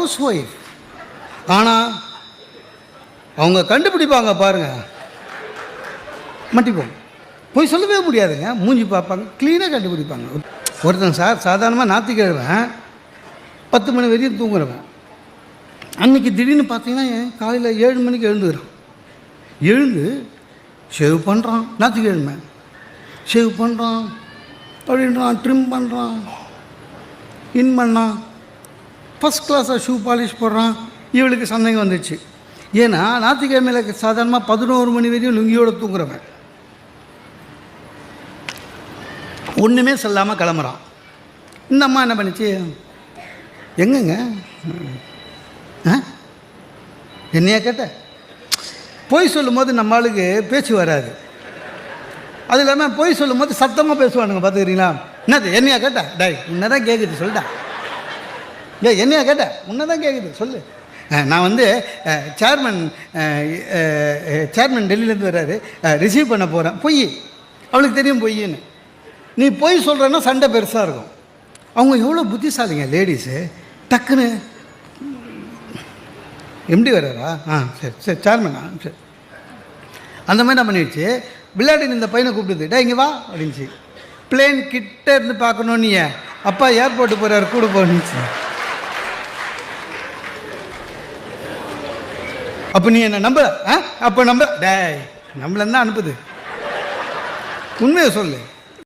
House wife ஆனால் அவங்க கண்டுபிடிப்பாங்க பாருங்க. மட்டிப்போம் போய் சொல்லவே முடியாதுங்க. மூஞ்சி பார்ப்பாங்க. க்ளீனாக கண்டுபிடிப்பாங்க. ஒருத்தன் சார் சாதாரணமாக ஞாத்திக்கிழமை பத்து மணி வரையும் தூங்குறவன். அன்னைக்கு திடீர்னு பார்த்தீங்கன்னா காலையில் ஏழு மணிக்கு எழுந்துக்கிறான். எழுந்து ஷேவ் பண்ணுறான் ஞாத்திக்கிழமை ஷேவ் பண்ணுறான் அப்படின்றான் ட்ரிம் பண்ணுறான் இன் பண்ணான். ஃபஸ்ட் கிளாஸாக ஷூ பாலிஷ் போடுறான். இவளுக்கு சந்தேகம் வந்துச்சு. ஏன்னா ஞாயிற்றுக்கிழமையில் சாதாரணமாக பதினோரு மணி வரையும் லுங்கியோடு தூங்குறவன். ஒன்றுமே சொல்லாமல் கிளம்புறான். இந்த அம்மா என்ன பண்ணிச்சு? எங்கங்க? ஆ? என்னையா கேட்ட? பொய் சொல்லும்போது நம்ம ஆளுக்கு பேச்சு வராது. அது இல்லாமல் பொய் சொல்லும்போது சத்தமாக பேசுவானுங்க பார்த்துக்கிறீங்களா என்னது என்னையா கேட்டா? டை உன்னை தான் கேட்குது சொல்லிட்டா டேய் என்னையா கேட்டேன் உன்னை தான் கேட்குது சொல்லு நான் வந்து சேர்மன் சேர்மன் டெல்லியிலேருந்து வர்றாரு. ரிசீவ் பண்ண போகிறேன் பொய். அவளுக்கு தெரியும் பொய்ன்னு. நீ பொய் சொல்கிறன்னா சண்டை பெருசாக இருக்கும். அவங்க எவ்வளோ புத்திசாலிங்க லேடிஸு டக்குன்னு. எம்டி வர்றாரா? ஆ சரி சரி சேர்மனா சரி. அந்த மாதிரி என்ன பண்ணிடுச்சு. விளையாடி இந்த பையனை கூப்பிடுது. டே இங்கே வா அப்படின்ச்சு பிளேன் கிட்ட இருந்து பார்க்கணும் நீ அப்பா ஏர்போர்ட்டு போகிறார் கூட போகணுச்சு அப்போ நீ என்ன நம்ப ஆ? அப்போ நம்ப டே நம்மள அனுப்புது. உண்மையை சொல்லு.